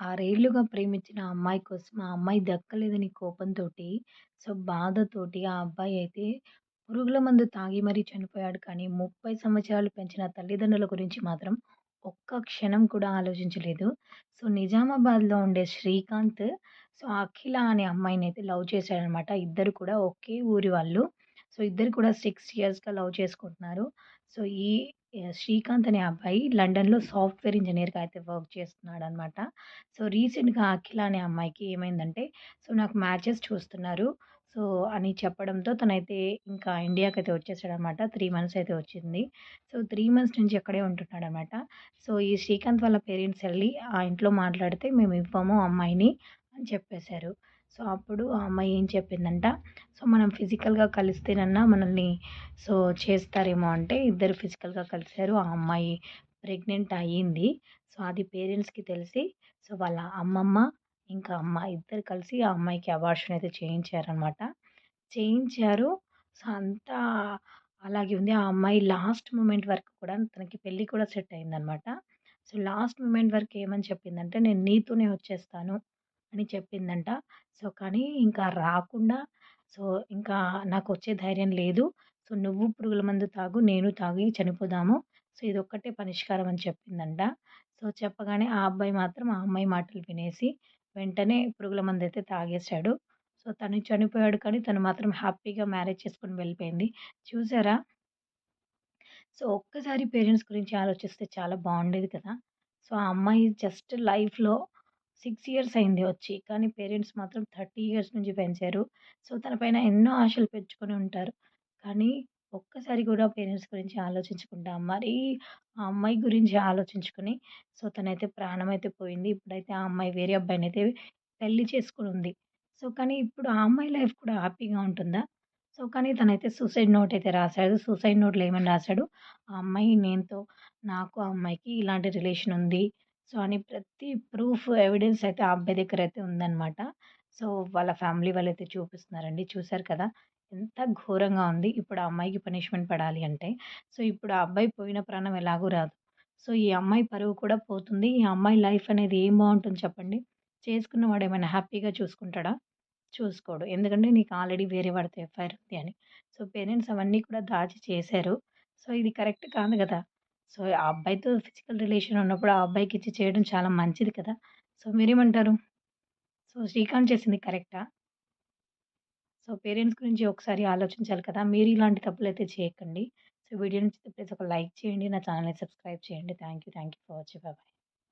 ఆరేళ్ళుగా ప్రేమించిన అమ్మాయి కోసం ఆ అమ్మాయి దక్కలేదని కోపంతోటి, సో, బాధతోటి ఆ అబ్బాయి అయితే పురుగుల మందు తాగి మరీ చనిపోయాడు. కానీ 30 సంవత్సరాలు పెంచిన తల్లిదండ్రుల గురించి మాత్రం ఒక్క క్షణం కూడా ఆలోచించలేదు. సో, నిజామాబాద్‌లో ఉండే శ్రీకాంత్ సో, అఖిల అనే అమ్మాయిని అయితే లవ్ చేశాడనమాట. ఇద్దరు కూడా ఒకే ఊరి వాళ్ళు. సో, ఇద్దరు కూడా సిక్స్ ఇయర్స్‌గా లవ్ చేసుకుంటున్నారు. సో, ఈ శ్రీకాంత్ అనే అబ్బాయి లండన్‌లో సాఫ్ట్‌వేర్ ఇంజనీర్గా అయితే వర్క్ చేస్తున్నాడు అనమాట సో, రీసెంట్‌గా అఖిల అనే అమ్మాయికి ఏమైందంటే, సో, నాకు మ్యాచెస్ చూస్తున్నారు. సో, అని చెప్పడంతో తనైతే ఇంకా ఇండియాకైతే వచ్చేసాడనమాట. త్రీ మంత్స్ అయితే వచ్చింది. సో, త్రీ మంత్స్ నుంచి అక్కడే ఉంటున్నాడనమాట. సో, ఈ శ్రీకాంత్ వాళ్ళ పేరెంట్స్ వెళ్ళి ఆ ఇంట్లో మాట్లాడితే మేము ఇవ్వము అమ్మాయిని అని చెప్పేశారు. సో, అప్పుడు ఆ అమ్మాయి ఏం చెప్పిందంట, సో, మనం ఫిజికల్‌గా కలిస్తేనన్నా మనల్ని సో, చేస్తారేమో అంటే ఇద్దరు ఫిజికల్‌గా కలిసారు. ఆ అమ్మాయి ప్రెగ్నెంట్ అయ్యింది. సో, అది పేరెంట్స్‌కి తెలిసి సో, వాళ్ళ అమ్మమ్మ, ఇంకా అమ్మ ఇద్దరు కలిసి ఆ అమ్మాయికి అబార్షన్ అయితే చేయించారనమాట. చేయించారు. సో, అంతా అలాగే ఉంది. ఆ అమ్మాయి లాస్ట్ మూమెంట్ వరకు కూడా తనకి పెళ్ళి కూడా సెట్ అయిందనమాట. సో, లాస్ట్ మూమెంట్ వరకు ఏమని చెప్పిందంటే, నేను నీతోనే వచ్చేస్తాను అని చెప్పిందంట. సో, కానీ ఇంకా రాకుండా సో, ఇంకా నాకు వచ్చే ధైర్యం లేదు. సో, నువ్వు పురుగుల మందు తాగు, నేను తాగి చనిపోదాము. సో, ఇది ఒక్కటే పరిష్కారం అని చెప్పిందంట. సో, చెప్పగానే ఆ అబ్బాయి మాత్రం ఆ అమ్మాయి మాటలు వినేసి వెంటనే పురుగుల మందు అయితే తాగేసాడు. సో, తను చనిపోయాడు కానీ తను మాత్రం హ్యాపీగా మ్యారేజ్ చేసుకొని వెళ్ళిపోయింది. చూసారా? సో, ఒక్కసారి పేరెంట్స్ గురించి ఆలోచిస్తే చాలా బాగుండేది కదా! సో, ఆ అమ్మాయి జస్ట్ లైఫ్‌లో సిక్స్ ఇయర్స్ అయింది వచ్చి. కానీ పేరెంట్స్ మాత్రం 30 ఇయర్స్ నుంచి పెంచారు. సో, తన పైన ఎన్నో ఆశలు పెంచుకొని ఉంటారు. కానీ ఒక్కసారి కూడా పేరెంట్స్ గురించి ఆలోచించకుండా మరీ ఆ అమ్మాయి గురించి ఆలోచించుకుని సో, తనైతే ప్రాణం అయితే పోయింది. ఇప్పుడైతే ఆ అమ్మాయి వేరే అబ్బాయిని అయితే పెళ్ళి ఉంది సో, కానీ ఇప్పుడు ఆ అమ్మాయి లైఫ్ కూడా హ్యాపీగా ఉంటుందా? సో, కానీ తనైతే సూసైడ్ నోట్ అయితే రాసాడు. సూసైడ్ నోట్‌లో ఏమని రాసాడు, ఆ అమ్మాయి నేనుతో నాకు ఆ అమ్మాయికి ఇలాంటి రిలేషన్ ఉంది. సో, అని ప్రతి ప్రూఫ్, ఎవిడెన్స్ అయితే ఆ అబ్బాయి దగ్గర అయితే ఉందన్నమాట సో, వాళ్ళ ఫ్యామిలీ వాళ్ళైతే చూపిస్తున్నారండి. చూశారు కదా! ఎంత ఘోరంగా ఉంది. ఇప్పుడు ఆ అమ్మాయికి పనిష్మెంట్ పడాలి అంటే. సో, ఇప్పుడు ఆ అబ్బాయి పోయిన ప్రాణం ఎలాగూ రాదు. సో, ఈ అమ్మాయి పరువు కూడా పోతుంది. ఈ అమ్మాయి లైఫ్ అనేది ఏం బాగుంటుంది చెప్పండి? చేసుకున్నవాడు ఏమైనా హ్యాపీగా చూసుకుంటాడా? చూసుకోడు. ఎందుకంటే నీకు ఆల్రెడీ వేరే వాడితో ఎఫ్ఐఆర్ ఉంది అని. సో, పేరెంట్స్ అవన్నీ కూడా దాచి చేశారు. సో, ఇది కరెక్ట్ కాదు కదా సో, ఆ అబ్బాయితో ఫిజికల్ రిలేషన్ ఉన్నప్పుడు ఆ అబ్బాయికి ఇచ్చి చేయడం చాలా మంచిది కదా! సో, మీరేమంటారు? సో, శ్రీకాంత్ చేసింది కరెక్టా? సో, పేరెంట్స్ గురించి ఒకసారి ఆలోచించాలి కదా! మీరు ఇలాంటి తప్పులు అయితే చేయకండి. సో, వీడియో నుంచి ప్లీజ్ ఒక లైక్ చేయండి. నా ఛానల్ని సబ్స్క్రైబ్ చేయండి. Thank you. Thank you for watching. Bye